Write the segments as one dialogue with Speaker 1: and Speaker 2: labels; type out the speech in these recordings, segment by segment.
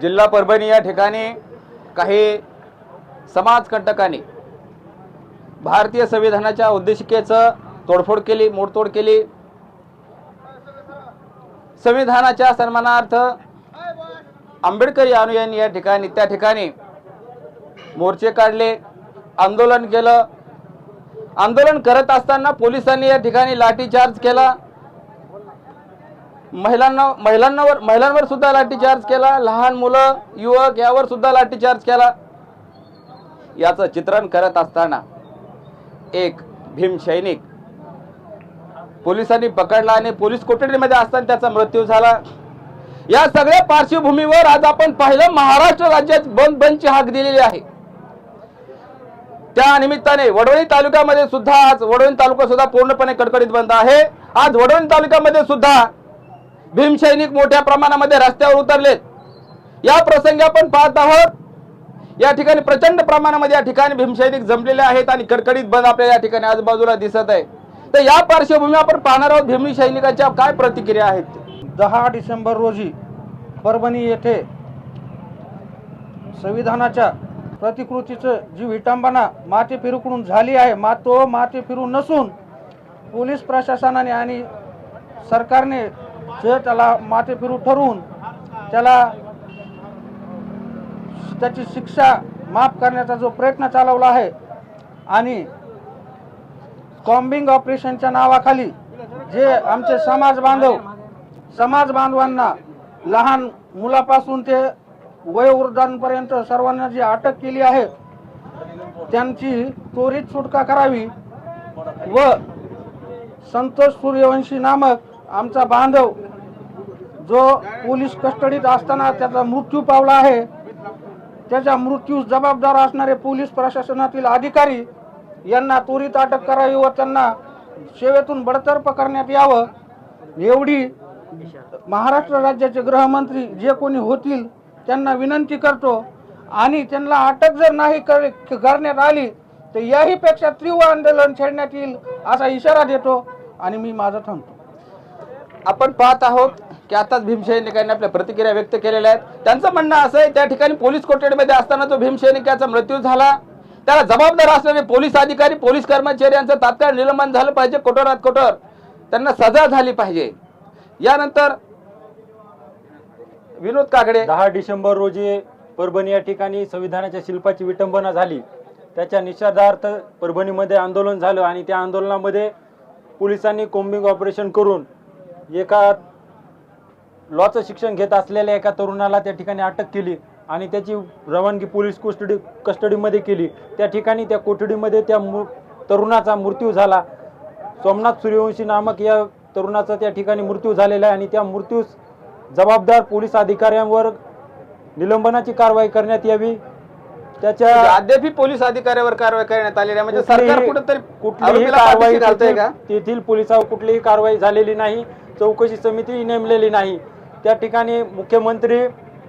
Speaker 1: जिल्हा परभणी या ठिकाणी काही समाजकंटकांनी भारतीय संविधानाच्या उद्देशिकेचं तोडफोड केली मोडतोड केली. संविधानाच्या सन्मानार्थ आंबेडकरी अनुयायांनी या ठिकाणी त्या ठिकाणी मोर्चे काढले आंदोलन केलं. आंदोलन करत असताना पोलिसांनी या ठिकाणी लाठीचार्ज केला. महिलांना महिलांवर महिलांवर सुद्धा लाठीचार्ज केला लहान मुलं युवक यावर सुद्धा लाठीचार्ज केला. याचं चित्रण करत असताना एक भीम सैनिक पोलिसांनी पकडला आणि पोलीस कोठडीमध्ये असताना त्याचा मृत्यू झाला. या सगळ्या पार्श्वभूमीवर आज आपण पाहिलं महाराष्ट्र राज्यात बंद बंदची हाक दिलेली आहे. त्या निमित्ताने वडवणी तालुक्यामध्ये सुद्धा आज वडवणी तालुका सुद्धा पूर्णपणे कडकडीत बंद आहे. आज वडवणी तालुक्यामध्ये सुद्धा भीमसैनिक मोठ्या प्रमाणामध्ये रस्त्यावर उतरलेत. या प्रसंगी आपण पाहत आहोत या ठिकाणी प्रचंड प्रमाणामध्ये या ठिकाणी भीमसैनिक जमलेले आहेत आणि कडकडीत बंद आपल्या या ठिकाणी आजूबाजूला दिसत आहे. तर या पार्श्वभूमीवर आपण पाहणार आहोत भीमी सैनिकांच्या काय प्रतिक्रिया आहेत.
Speaker 2: दहा डिसेंबर रोजी परभणी येथे संविधानाच्या प्रतिकृतीचं जी विटंबना माते फिरूकडून झाली आहे मा तो माथे फिरू नसून पोलीस प्रशासनाने आणि सरकारने जे त्याला माथेफिरू ठरवून त्याला त्याची शिक्षा माफ करण्याचा जो प्रयत्न चालवला आहे आणि कॉम्बिंग ऑपरेशनच्या नावाखाली जे आमचे समाज बांधव समाज बांधवांना लहान मुलापासून ते वयोवृद्धांपर्यंत सर्वांना जी अटक केली आहे त्यांची त्वरित सुटका करावी व संतोष सूर्यवंशी नामक आमचा बांधव जो पोलीस कस्टडीत असताना त्याचा मृत्यू पावला आहे त्याच्या मृत्यूस जबाबदार असणारे पोलीस प्रशासनातील अधिकारी यांना त्वरित अटक करावी व त्यांना सेवेतून बडतर्फ करण्यात यावं. एवढी महाराष्ट्र राज्याचे गृहमंत्री जे कोणी होतील त्यांना विनंती करतो. आणि त्यांना अटक जर नाही कर- करण्यात आली तर याहीपेक्षा तीव्र आंदोलन छेडण्यात येईल असा इशारा देतो. आणि मी माझं थांबतो.
Speaker 1: आपण पाहत आहोत की आताच भीमसैनिकांनी आपल्या प्रतिक्रिया व्यक्त केलेल्या आहेत. त्यांचं म्हणणं असं आहे त्या ठिकाणी पोलीस कोठडीमध्ये असताना जो भीमसैनिकाचा मृत्यू झाला त्याला जबाबदार असलेले पोलीस अधिकारी पोलीस कर्मचारी यांचं तात्काळ निलंबन झालं पाहिजे कठोरात कठोर. त्यांना सजा झाली पाहिजे. यानंतर विनोद काकडे
Speaker 3: दहा डिसेंबर रोजी परभणी या ठिकाणी संविधानाच्या शिल्पाची विटंबना झाली. त्याच्या निषेधार्थ परभणीमध्ये आंदोलन झालं आणि त्या आंदोलनामध्ये पोलिसांनी कोम्बिंग ऑपरेशन करून एका लॉचं शिक्षण घेत असलेल्या एका तरुणाला त्या ठिकाणी अटक केली आणि त्याची रवानगी पोलीस कस्टडी कस्टडीमध्ये केली. त्या ठिकाणी त्या कोठडीमध्ये त्या मु तरुणाचा मृत्यू झाला. सोमनाथ सूर्यवंशी नामक या तरुणाचा त्या ठिकाणी मृत्यू झालेला आहे आणि त्या मृत्यूस जबाबदार पोलीस अधिकाऱ्यांवर निलंबनाची कारवाई करण्यात यावी. त्याच्या
Speaker 1: अद्यापही पोलीस अधिकाऱ्यावर कारवाई करण्यात आलेली आहे. म्हणजे सरकार कुठेतरी
Speaker 3: कुठलीही कारवाई तेथील पोलिसावर कुठलीही कारवाई झालेली नाही. चौकशी समिती नेमलेली नाही. त्या ठिकाणी मुख्यमंत्री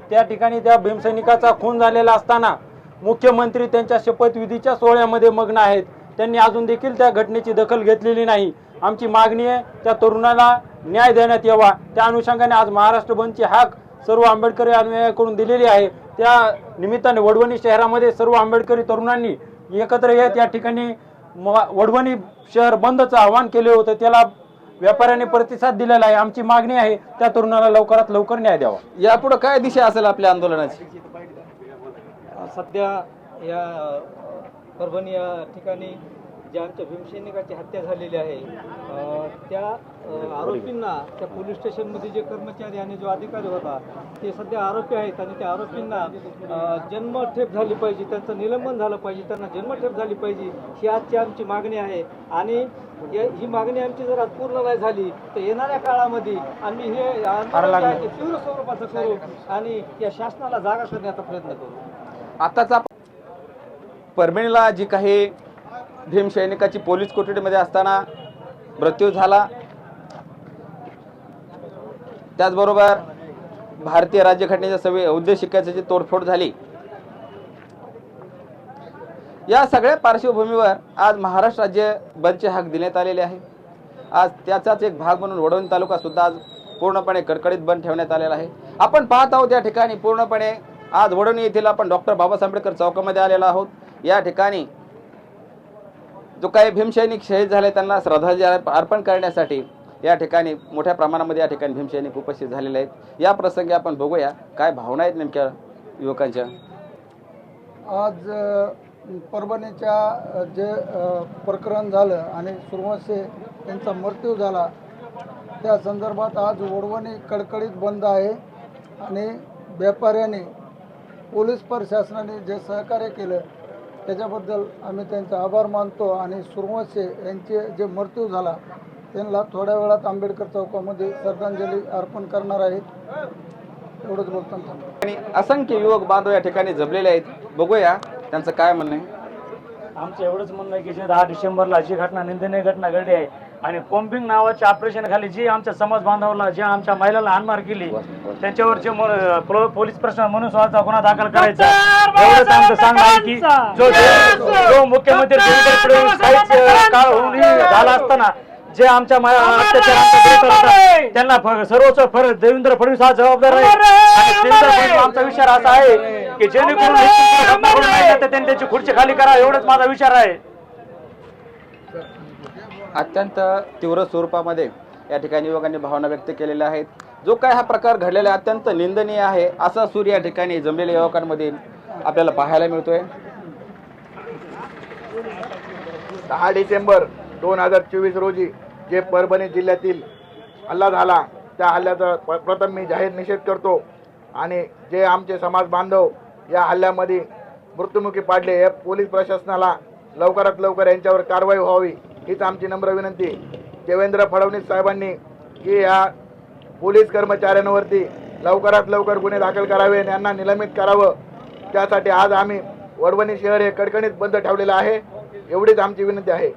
Speaker 3: त्या ठिकाणी त्या भीमसैनिकाचा खून झालेला असताना मुख्यमंत्री त्यांच्या शपथविधीच्या सोहळ्यामध्ये मग्न आहेत. त्यांनी अजून देखील त्या घटनेची दखल घेतलेली नाही. आमची मागणी आहे त्या तरुणाला न्याय देण्यात यावा. त्या अनुषंगाने आज महाराष्ट्र बंदची हाक सर्व आंबेडकरी अनुयायाकडून दिलेली आहे. त्या निमित्ताने वडवणी शहरामध्ये सर्व आंबेडकरी तरुणांनी एकत्र येत या ठिकाणी म- वडवणी शहर बंदचं आवाहन केले होतं. त्याला व्यापाऱ्याने प्रतिसाद दिलेला आहे आमची मागणी आहे त्या तरुणाला लवकरात लवकर न्याय द्यावा.
Speaker 1: यापुढे काय दिशा असेल आपल्या आंदोलनाची?
Speaker 4: सध्या या परभणी या ठिकाणी ज्या आमच्या भीमसैनिकाची हत्या झालेली आहे त्या आरोपींना त्या पोलीस स्टेशनमध्ये जे कर्मचारी आणि जो अधिकारी होता ते सध्या आरोपी आहेत आणि त्या आरोपींना जन्मठेप झाली पाहिजे त्यांचं निलंबन झालं पाहिजे त्यांना जन्मठेप झाली पाहिजे ही आजची आमची मागणी आहे. आणि ही मागणी आमची जर आज पूर्ण नाही झाली तर येणाऱ्या काळामध्ये आम्ही हे तीव्र स्वरूपाचं करू आणि या शासनाला जागा करण्याचा प्रयत्न करू.
Speaker 1: आताचा परभणीला जी काही भीम सैनिकाची पोलीस कोठडीमध्ये असताना मृत्यू झाला. त्याचबरोबर भारतीय राज्यघटनेच्या सवय उद्देशिकेची जी तोडफोड झाली. या सगळ्या पार्श्वभूमीवर आज महाराष्ट्र राज्य बंदचे हक देण्यात आलेले आहे. आज त्याचाच एक भाग म्हणून वडवणी तालुका सुद्धा आज पूर्णपणे कडकडीत बंद ठेवण्यात आलेला आहे. आपण पाहत आहोत या ठिकाणी पूर्णपणे आज वडवणी येथील आपण डॉक्टर बाबासाहेब आंबेडकर चौकामध्ये आलेलो आहोत. या ठिकाणी जो काही भीमसैनिक शहीद झाले त्यांना श्रद्धांजली अर्पण करण्यासाठी या ठिकाणी मोठ्या प्रमाणामध्ये या ठिकाणी भीमसैनिक उपस्थित झालेले आहेत. या प्रसंगी आपण बघूया काय भावना आहेत नेमक्या युवकांच्या?
Speaker 5: आज परभणीच्या जे प्रकरण झालं आणि सुरवंशे यांचा मृत्यू झाला त्या संदर्भात आज वडवणी कडकडीत बंद आहे आणि व्यापाऱ्यांनी पोलीस प्रशासनाने जे सहकार्य केलं त्याच्याबद्दल आम्ही त्यांचा आभार मानतो आणि सुरवंशे यांचे जे मृत्यू झाला त्यांना थोड्या वेळात आंबेडकर चौकामध्ये श्रद्धांजली अर्पण करणार आहेत. एवढंच बोलताना
Speaker 1: आणि असंख्य युवक बांधव या ठिकाणी जमलेले आहेत. बघूया त्यांचं काय म्हणणं आहे.
Speaker 6: आमचं एवढंच म्हणणं आहे की जे दहा डिसेंबरला जी घटना निंदनीय घटना घडली आहे आणि कॉम्पिंग नावाच्या ऑपरेशन खाली जी आमच्या समाज बांधवाला जे आमच्या महिलाला हानमार केली त्यांच्यावर जे पोलीस प्रश्न म्हणून स्वतःचा गुन्हा दाखल करायचा. एवढंच आमचं सांगणं आहे की जो जो मुख्यमंत्री काहीच काळ होऊन झाला असताना जे आमच्या त्यांना सर्वोच्च फरक देवेंद्र फडणवीस हा जबाबदार आहे. आणि देवेंद्र फडणवीस आमचा विचार असा आहे की जेणेकरून हे त्यांची खुर्ची खाली करा एवढंच माझा विचार आहे.
Speaker 1: अत्यंत तीव्र स्वरूपामध्ये या ठिकाणी युवकांनी भावना व्यक्त केलेल्या आहेत. जो काय हा प्रकार घडलेला आहे अत्यंत निंदनीय आहे. असा सूर या ठिकाणी जमलेल्या युवकांमध्ये आपल्याला पाहायला मिळतोय.
Speaker 7: दहा डिसेंबर दोन हजार चोवीस रोजी जे परभणी जिल्ह्यातील हल्ला झाला त्या हल्ल्याचा प- प्रथम मी जाहीर निषेध करतो. आणि जे आमचे समाज बांधव या हल्ल्यामध्ये मृत्युमुखी पाडले या पोलीस प्रशासनाला लवकरात लवकर यांच्यावर कारवाई व्हावी. हीच आमची नम्र विनंती. देवेंद्र फडणवीस साहेबांनी की या पोलीस कर्मचाऱ्यांवरती लवकरात लवकर गुन्हे दाखल करावे आणि यांना निलंबित करावं. त्यासाठी आज आम्ही वडवणी शहर हे कडकणीत बंद ठेवलेलं आहे. एवढीच आमची विनंती आहे.